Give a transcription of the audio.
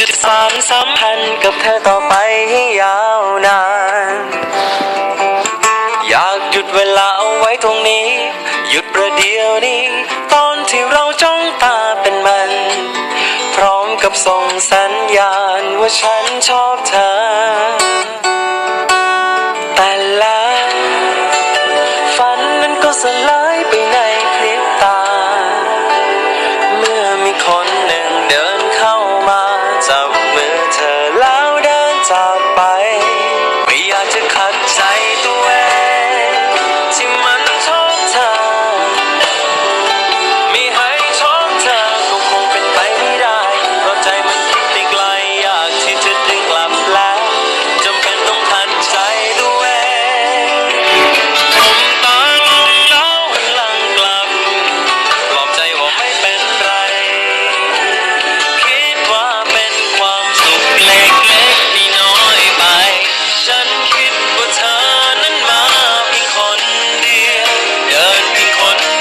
จะสานสัมพันธ์กับเธอต่อไปให้ยาวนาน อยากหยุดเวลาเอาไว้ตรงนี้ หยุดประเดี๋ยวนี้ ตอนที่เราจ้องตาเป็นมัน พร้อมกับส่งสัญญาณว่าฉันชอบเธอ เธอแล้ว